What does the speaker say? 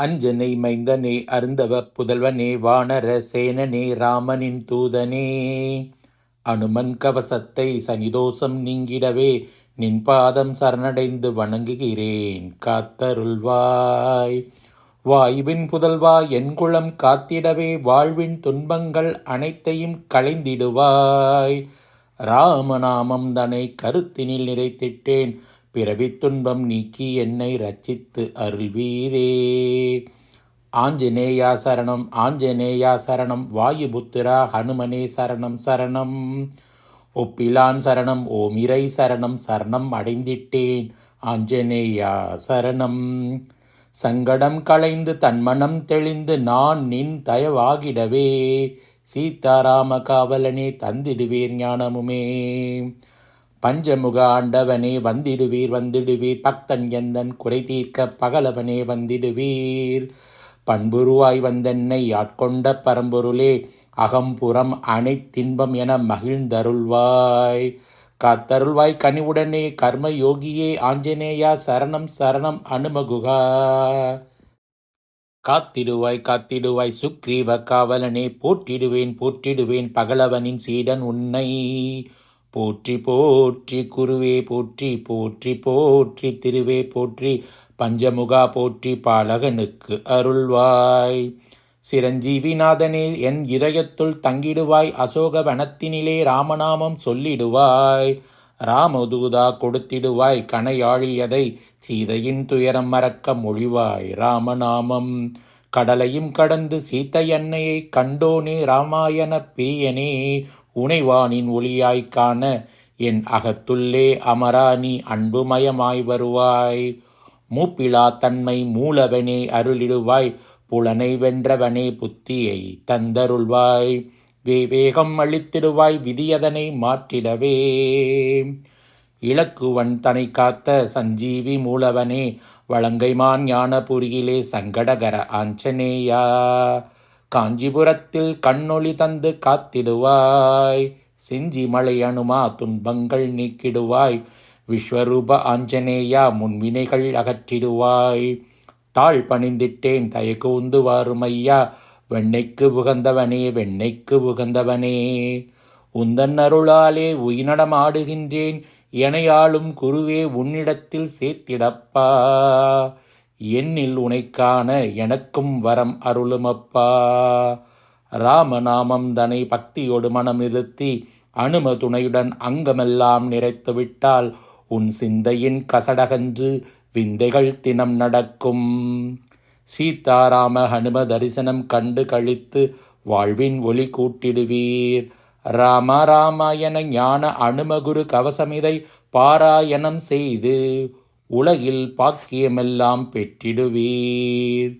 அஞ்சனை மைந்தனே அருந்தவ புதல்வனே வானர சேனனே ராமனின் தூதனே. அனுமன் கவசத்தை சனிதோஷம் நீங்கிடவே நின் பாதம் சரணடைந்து வணங்குகிறேன் காத்தருள்வாய். வாயுவின் புதல்வா என் குளம் காத்திடவே வாழ்வின் துன்பங்கள் அனைத்தையும் களைந்திடுவாய். ராமநாமம் தனை கருத்தினில் நிறைத்திட்டேன் பிறவித் துன்பம் நீக்கி என்னை ரச்சித்து அருள்வீரே. ஆஞ்சநேயா சரணம் ஆஞ்சநேயா சரணம் வாயுபுத்திரா ஹனுமனே சரணம் சரணம். ஒப்பிலான் சரணம் ஓமிரை சரணம் சரணம் அடைந்திட்டேன் ஆஞ்சநேயா சரணம். சங்கடம் களைந்து தன்மனம் தெளிந்து நான் நின் தயவாகிடவே சீதாராம காவலனே தந்திடுவீர் ஞானமுமே. பஞ்சமுக ஆண்டவனே வந்திடுவீர் வந்திடுவீர் பக்தன் எந்தன் குறை தீர்க்க பகலவனே வந்திடுவீர். பண்புருவாய் வந்தென்னை ஆட்கொண்ட பரம்பொருளே அகம்புறம் அனைத்தின்பம் என மகிழ்ந்தருள்வாய். காத்தருள்வாய் கனிவுடனே கர்ம யோகியே ஆஞ்சநேயா சரணம் சரணம் அனுமகுகா. காத்திடுவாய் காத்திடுவாய் சுக்ரீவ காவலனே போற்றிடுவேன் போற்றிடுவேன் பகலவனின் சீடன் உன்னை. போற்றி போற்றி குருவே போற்றி போற்றி போற்றி திருவே போற்றி பஞ்சமுகா போற்றி பாலகனுக்கு அருள்வாய். சிரஞ்சீவிநாதனே என் இதயத்துள் தங்கிடுவாய் அசோக வனத்தினிலே ராமநாமம் சொல்லிடுவாய். ராமதூதா கொடுத்திடுவாய் கனையாழியதை சீதையின் துயரம் மறக்க மொழிவாய் ராமநாமம். கடலையும் கடந்து சீத்தை அன்னையை கண்டோனே ராமாயண பிரியனே உனைவானின் ஒளியாய்க் காண என் அகத்துள்ளே அமரா நீ அன்புமயமாய் வருவாய். மூப்பிலா தன்மை மூலவனே அருளிடுவாய் புலனை வென்றவனே புத்தியை தந்தருள்வாய். விவேகம் அளித்திடுவாய் விதியதனை மாற்றிடவே. இலக்குவன் தனை காத்த சஞ்சீவி மூலவனே வழங்கைமான் ஞானபுரியிலே சங்கடகர ஆஞ்சநேயா. காஞ்சிபுரத்தில் கண்ணொளி தந்து காத்திடுவாய். செஞ்சி மலை அணுமா துன்பங்கள் நீக்கிடுவாய். விஸ்வரூப ஆஞ்சநேயா முன்வினைகள் அகற்றிடுவாய். தாழ் பணிந்திட்டேன் தயக்கூந்து ஐயா வெண்ணைக்கு உகந்தவனே வெண்ணைக்கு உகந்தவனே உந்தன் அருளாலே உயிரினடமாடுகின்றேன் எனையாளும் குருவே உன்னிடத்தில் சேர்த்திடப்பா. என்னில் உனைக்கான எனக்கும் வரம் அருளுமப்பா. ராமநாமம் தனை பக்தியோடு மனம் நிறுத்தி அனும துணையுடன் அங்கமெல்லாம் நிறைத்து விட்டால் உன் சிந்தையின் கசடகன்று விந்தைகள் தினம் நடக்கும். சீதாராம ஹனும தரிசனம் கண்டு கழித்து வாழ்வின் ஒளி கூட்டிடுவீர். ராம ராமாயண ஞான அனுமகுரு கவசமிதை பாராயணம் செய்து உலகில் பாக்கியமெல்லாம் பெற்றிடுவீர்.